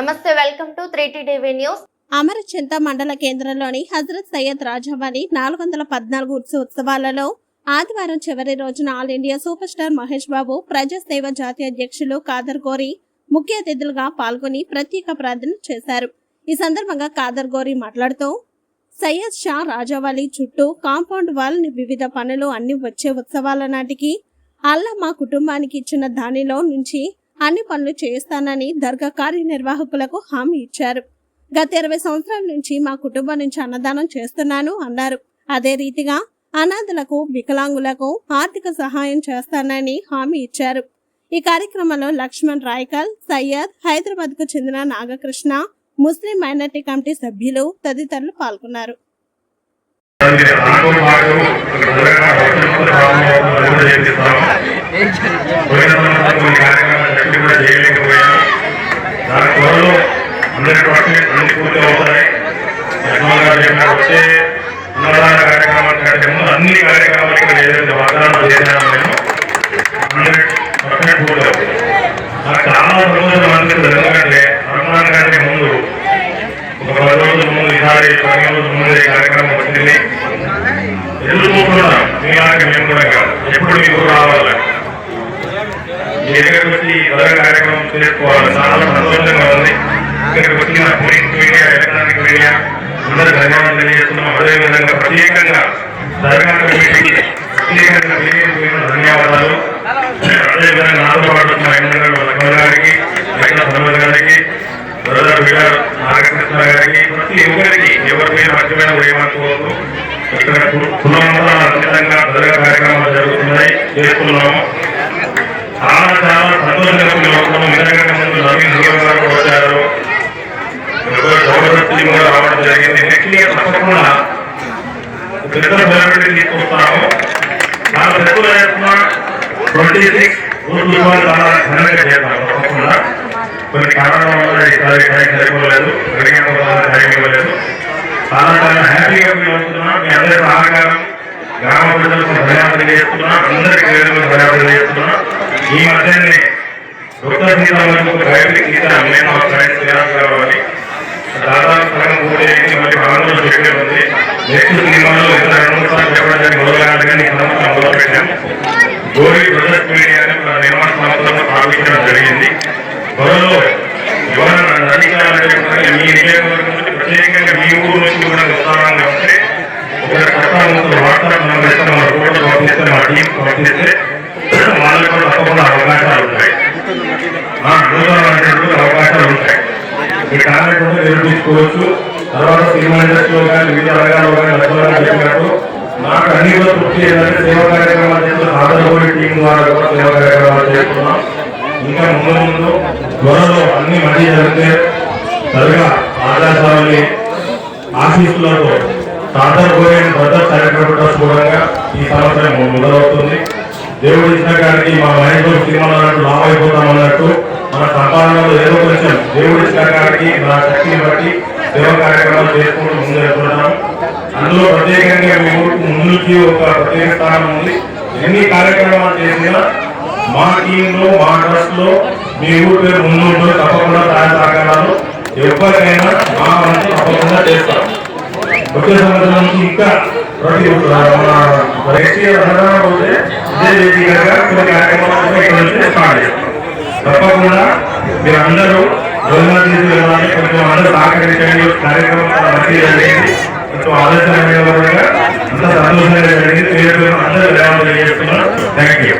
నమస్తే welcome to three TV news. Amarachinta మండల కేంద్రంలోని హజరత్ సయ్యద్ రాజావాలి నాలుగు వందల పద్నాలుగు ఉత్సవాలలో ఆదివారం చివరి రోజున all India super star Mahesh Babu ప్రజాసేవ జాతీయ అధ్యక్షులు కాదర్ గోరి ముఖ్య అతిథులుగా పాల్గొని ప్రత్యేక ప్రార్థన చేశారు. ఈ సందర్భంగా కాదర్ గోరి మాట్లాడుతూ సయ్యద్ షా రాజావాలి చుట్టూ కాంపౌండ్ వాల్ వివిధ పనులు అన్ని వచ్చే ఉత్సవాల నాటికి అల్లా మా కుటుంబానికి ఇచ్చిన దానిలో నుంచి అన్ని పనులు చేస్తానని దర్గా కార్యనిర్వాహకులకు హామీ ఇచ్చారు. గత ఇరవై సంవత్సరాల నుంచి మా కుటుంబం నుంచి అన్నదానం చేస్తున్నాను అన్నారు. అదే రీతిగా అనాథులకు వికలాంగులకు ఆర్థిక సహాయం చేస్తానని హామీ ఇచ్చారు. ఈ కార్యక్రమంలో లక్ష్మణ్ రాయకల్ సయ్యద్ హైదరాబాద్కు చెందిన నాగకృష్ణ ముస్లిం మైనార్టీ కమిటీ సభ్యులు తదితరులు పాల్గొన్నారు. పోయిన చేయలేకపోయాను. దాని త్వరలో అందరి పట్ల అన్ని పూర్తి అవుతాయి. లక్ష్మణ్ గారు చెప్పిన వచ్చే అన్నదాన కార్యక్రమాల కంటే ముందు అన్ని కార్యక్రమాలు ఇక్కడ ఏదైతే వాగ్దానం చేశాను నేను హండ్రెడ్ పర్సెంట్ పూర్తి అవుతాయి. నాకు చాలా సంతోషం అనిపిస్తుంది ఎందుకంటే రంజాన్ కంటే ముందు ఒక పది రోజుల ముందు ఈసారి పదిహేను రోజుల ముందు ఈ కార్యక్రమం వచ్చింది. ఎదుర్కొంటున్నాం మీలాగే మేము కూడా కాదు. ఎప్పుడు మీకు రావాలి? మీ వచ్చి కార్యక్రమం చేసుకోవాలి చాలా సంతోషంగా ఉంది. ఇక్కడికి వచ్చిన ప్రింట్ మీడియా ఎలక్ట్రానిక్ మీడియా అందరూ ధన్యవాదాలు తెలియజేస్తున్నాం. అదేవిధంగా ప్రత్యేకంగా కమిటీకి ప్రత్యేకంగా ధన్యవాదాలు. అదేవిధంగా నాతో పాటు వచ్చిన ఎమ్మెల్యేలు గారికి లక్ష్మణ సంపద గారికి నాగకృష్ణ గారికి ప్రతి ఒక్కరికి ఎవరి మీద మధ్యమైన ఏమనుకోవద్దు ఇక్కడ కులంలో అత్యంతంగా దర్గా కార్యక్రమాలు జరుగుతున్నాయి. చేస్తున్నాము. చాలా చాలా సంతోషంగా ఫీల్ అవుతున్నాము ముందు నవీన్ నిగమ్ వచ్చారు. గౌరవశ్రీ కూడా రావడం జరిగింది. నెక్స్ట్ ఇయర్ తప్పకుండా పెద్ద సెలబ్రిటీ తీసుకొస్తాము. చాలా పెద్దలు చేస్తున్నా ట్వంటీ సిక్స్ ఊరు చాలా ఘనంగా చేద్దాం తప్పకుండా. కొన్ని కారణాల వల్ల ఈసారి టైం సరిపోలేదు అడిగిన టైం ఇవ్వలేదు చాలా చాలా హ్యాపీగా ఫీల్ అవుతున్నా మీ అందరి సహకారం గ్రామ ప్రజలకు ధన్యవాదాలు చేస్తున్నా. అందరికి వేదికలు చేస్తున్నా. ఈ మధ్యనే డాక్టర్ సీతారామకు బయటకి తీసాను నేను మా ఫ్రెండ్స్ అని దాదాపు సగం పూర్తి అయింది మళ్ళీ ఆంధ్రలో పెట్టే ఉంది. నెక్స్ట్ సినిమాలో ఇతర అనుమతాలు చెప్పడానికి సార్లు ఈ సంవత్సరం మొదలు పెట్టాం గోరి బ్రదర్స్ మీడియా అని మన నిర్మాణ సంస్థలను స్థాపించడం జరిగింది. త్వరలో ఎవరైనా నడిచాలంటే మీ నియోజకవర్గం నుంచి ప్రత్యేకంగా మీ ఊరు నుంచి కూడా ఉత్సాహంగా ఉంటే ఒక కష్టాలు వాట్సాప్ మనం ఇస్తాం మన ఫోటో పంపిస్తే మా టీం పంపిస్తే ఛానల్ కూడా నిర్వహించుకోవచ్చు తర్వాత సినిమా ఇండస్ట్రీలో కానీ వివిధ రంగాల్లో కానీ లక్ష్మణ్ చెప్పినట్టు నాకు అన్ని కూడా తృప్తి ఏంటంటే సేవా కార్యక్రమాలు చేస్తున్న ఆదరగోడి టీం ద్వారా కూడా సేవా కార్యక్రమాలు చేస్తున్నాం. ఇంకా ముందు ముందు త్వరలో అన్ని మంచి జరిగితే త్వరగా ఆదాశాలని ఆశీస్సులతో సాధారణ భద్రత కార్యక్రమం ట్రస్ట్ కూడా ఈ సంవత్సరం మొదలవుతుంది. దేవుడు ఇచ్చిన గారికి మా మహేశ్వర సినిమాలు అన్నట్టు లాభ దేవుడు ఇచ్చిన మా శక్తిని బట్టి సేవ కార్యక్రమాలు చేసుకుంటూ ముందు వెళ్తున్నాం అందులో ప్రత్యేకంగా మేము ముందుకి ఒక ప్రత్యేక స్థానం ఉంది. ఎన్ని కార్యక్రమాలు చేసినా మా టీంలో మా ట్రస్ట్లో మీ ఊరి పేరు ముందు ఉంటుంది తప్పకుండా సహాయ సహకారాలు ఎవరికైనా మా వంతు తప్పకుండా చేస్తాం. వచ్చే సంవత్సరం నుంచి ఇంకా ప్రతి నెక్స్ట్ పోతే ఇదే రీతిగా కొన్ని కార్యక్రమాలు ఇక్కడ నుంచి స్టార్ట్ చేస్తాం. తప్పకుండా మీరు అందరూ రోజున కొంచెం అందరూ సహకరించండి కార్యక్రమం చాలా జరిగింది కొంచెం ఆలోచన కూడా అంత సంతోషంగా జరిగింది పేరు పేరు అందరూ ధన్యవాదాలు థ్యాంక్ యూ